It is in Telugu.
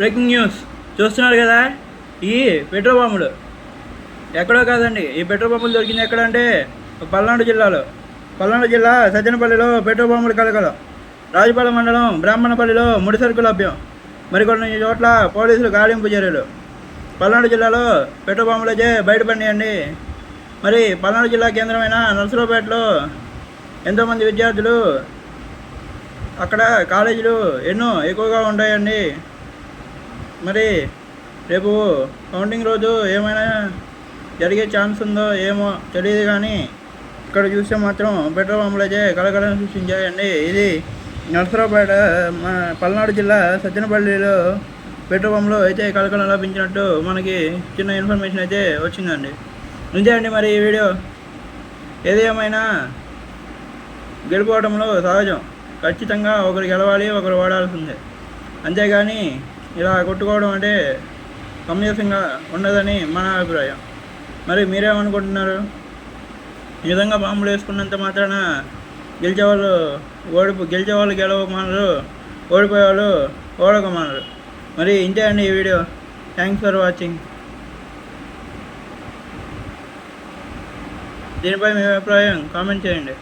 Breaking news. చూస్తున్నారు కదా? ఈ పెట్రోల్ బాంబులు. ఎక్కడో కాదండి. ఈ పెట్రోల్ పంపులు దొరికింది ఎక్కడ అంటే పల్నాడు జిల్లాలో. పల్నాడు జిల్లా సజ్జనపల్లిలో పెట్రోల్ బాంబులు కలగలం రాజపాలెం మండలం బ్రాహ్మణపల్లిలో ముడి సరుకు లభ్యం. మరికొన్ని చోట్ల పోలీసులు గాలింపు చర్యలు. పల్నాడు జిల్లాలో పెట్రోల్ పంపులచే బయటపడినాయండి. మరి పల్నాడు జిల్లా కేంద్రమైన నర్సరావుపేటలో ఎంతోమంది విద్యార్థులు అక్కడ కాలేజీలు ఎన్నో ఎక్కువగా ఉంటాయండి మరి రేపు కౌంటింగ్ రోజు ఏమైనా జరిగే ఛాన్స్ ఉందో ఏమో తెలియదు కానీ ఇక్కడ చూస్తే మాత్రం పెట్రోల్ పంపులైతే కలకలం సృష్టించాయండి. ఇది నరసరావుపేట మన పల్నాడు జిల్లా సజ్జనపల్లిలో పెట్రోల్ పంపులో అయితే కలకలం లభించినట్టు మనకి చిన్న ఇన్ఫర్మేషన్ అయితే వచ్చిందండి. ఇంతే అండి మరి ఈ వీడియో. ఏది ఏమైనా గెలుపోవడంలో సహజం. ఖచ్చితంగా ఒకరు గెలవాలి ఒకరు ఓడాల్సిందే. అంతేగాని ఇలా కొట్టుకోవడం అంటే సమంజసంగా ఉండదని మన అభిప్రాయం. మరి మీరేమనుకుంటున్నారు? ఈ విధంగా బాంబులు వేసుకున్నంత మాత్రాన గెలిచేవాళ్ళు ఓడిపో గెలిచేవాళ్ళు గెలవమానరు ఓడిపోయేవాళ్ళు ఓడకమానరు. మరి ఇంతే అండి ఈ వీడియో. Thanks for watching. దీనిపై మీ అభిప్రాయం కామెంట్ చేయండి.